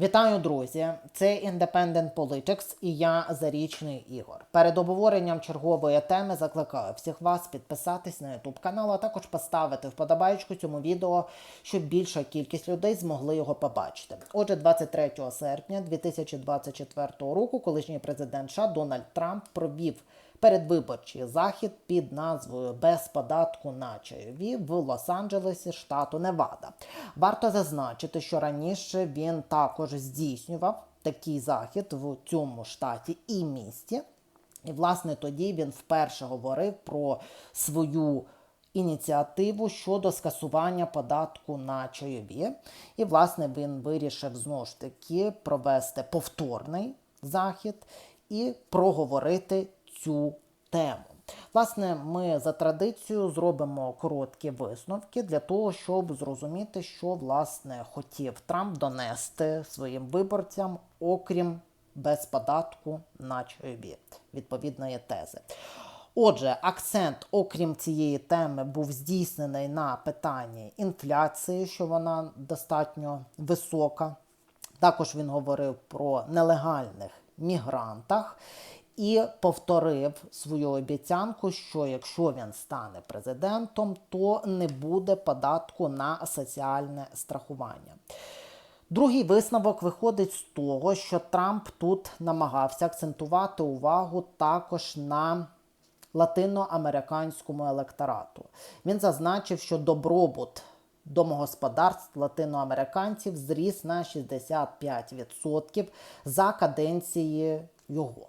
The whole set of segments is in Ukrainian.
Вітаю, друзі! Це Independent Politics і я Зарічний Ігор. Перед обговоренням чергової теми закликаю всіх вас підписатись на YouTube канал, а також поставити вподобайку цьому відео, щоб більша кількість людей змогли його побачити. Отже, 23 серпня 2024 року колишній президент США Дональд Трамп провів передвиборчий захід під назвою Без податку на чайові в Лос-Анджелесі, штату Невада. Варто зазначити, що раніше він також здійснював такий захід в цьому штаті і місті. І, власне, тоді він вперше говорив про свою ініціативу щодо скасування податку на чайові. І, власне, він вирішив знову ж таки провести повторний захід і проговорити цю тему. Власне, ми за традицією зробимо короткі висновки для того, щоб зрозуміти, що власне хотів Трамп донести своїм виборцям, окрім без податку на чайові, відповідної тези. Отже, акцент, окрім цієї теми, був здійснений на питанні інфляції, що вона достатньо висока. Також він говорив про нелегальних мігрантах і повторив свою обіцянку, що якщо він стане президентом, то не буде податку на соціальне страхування. Другий висновок виходить з того, що Трамп тут намагався акцентувати увагу також на латиноамериканському електорату. Він зазначив, що добробут домогосподарств латиноамериканців зріс на 65% за каденції його.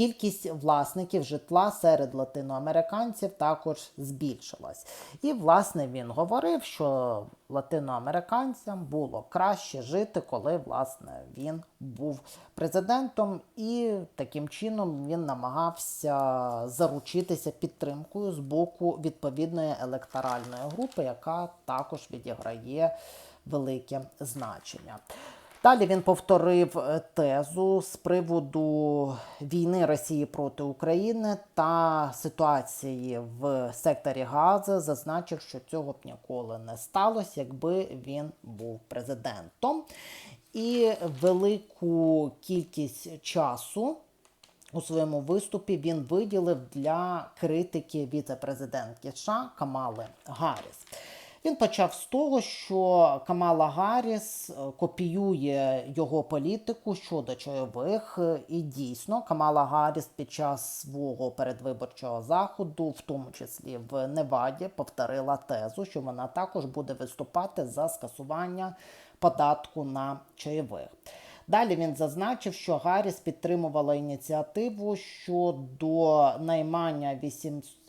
Кількість власників житла серед латиноамериканців також збільшилась. І, власне, він говорив, що латиноамериканцям було краще жити, коли власне він був президентом, і таким чином він намагався заручитися підтримкою з боку відповідної електоральної групи, яка також відіграє велике значення. Далі він повторив е, тезу з приводу війни Росії проти України та ситуації в секторі Гази, зазначив, що цього б ніколи не сталося, якби він був президентом. І велику кількість часу у своєму виступі він виділив для критики віце-президентки США Камали Гарріс. Він почав з того, що Камала Гарріс е, копіює його політику щодо чайових, і дійсно Камала Гарріс під час свого передвиборчого заходу, в тому числі в Неваді, повторила тезу, що вона також буде виступати за скасування податку на чайових. Далі він зазначив, що Гарріс підтримувала ініціативу щодо наймання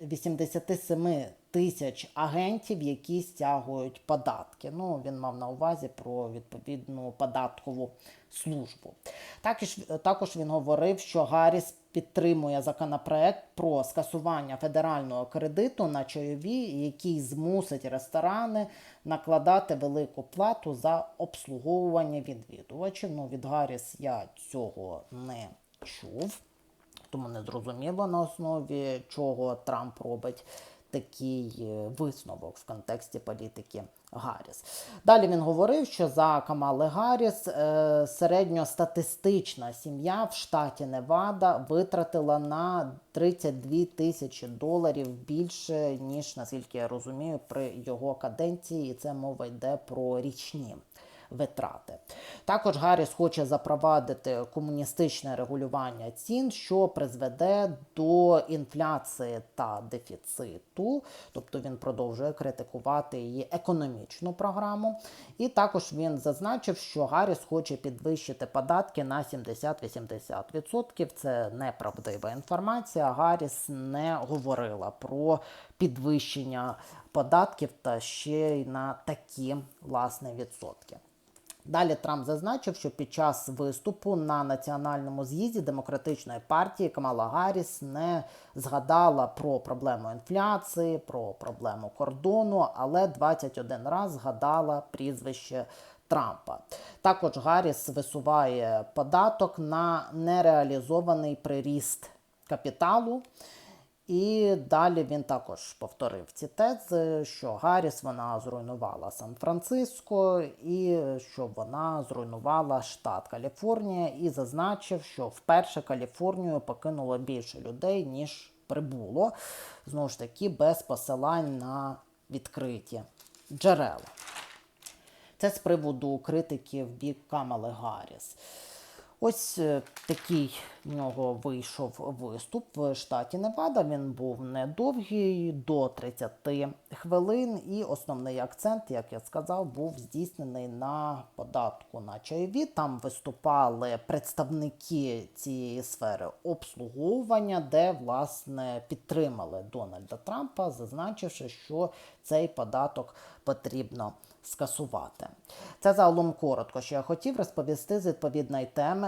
87 тисяч агентів, які стягують податки. Ну, він мав на увазі про відповідну податкову службу. Також, також він говорив, що Гарріс підтримує законопроект про скасування федерального кредиту на чайові, який змусить ресторани накладати велику плату за обслуговування відвідувачів. Ну, від Гарріс я цього не чув. Тому не зрозуміло на основі чого Трамп робить такий е, висновок в контексті політики Гарріс. Далі він говорив, що за Камали Гарріс е, середньостатистична сім'я в штаті Невада витратила на 32 тисячі доларів більше, ніж наскільки я розумію, при його каденції. І це мова йде про річні витрати. Також Гарріс хоче запровадити комуністичне регулювання цін, що призведе до інфляції та дефіциту, тобто він продовжує критикувати її економічну програму. І також він зазначив, що Гарріс хоче підвищити податки на 70-80%. Це неправдива інформація. Гарріс не говорила про підвищення податків та ще й на такі власне відсотки. Далі Трамп зазначив, що під час виступу на національному з'їзді демократичної партії Камала Гарріс не згадала про проблему інфляції, про проблему кордону, але 21 раз згадала прізвище Трампа. Також Гарріс висуває податок на нереалізований приріст капіталу. І далі він також повторив ці тези, що Гарріс вона зруйнувала Сан-Франциско і що вона зруйнувала штат Каліфорнія, і зазначив, що вперше Каліфорнію покинуло більше людей, ніж прибуло. Знову ж таки, без посилань на відкриті джерела. Це з приводу критики в бік Камали Гарріс. Ось е, такий в нього вийшов виступ в штаті Невада. Він був недовгий, до 30 хвилин, і основний акцент, як я сказав, був здійснений на податку на чайові. Там виступали представники цієї сфери обслуговування, де власне підтримали Дональда Трампа, зазначивши, що цей податок потрібно скасувати. Це загалом коротко, що я хотів розповісти з відповідної теми.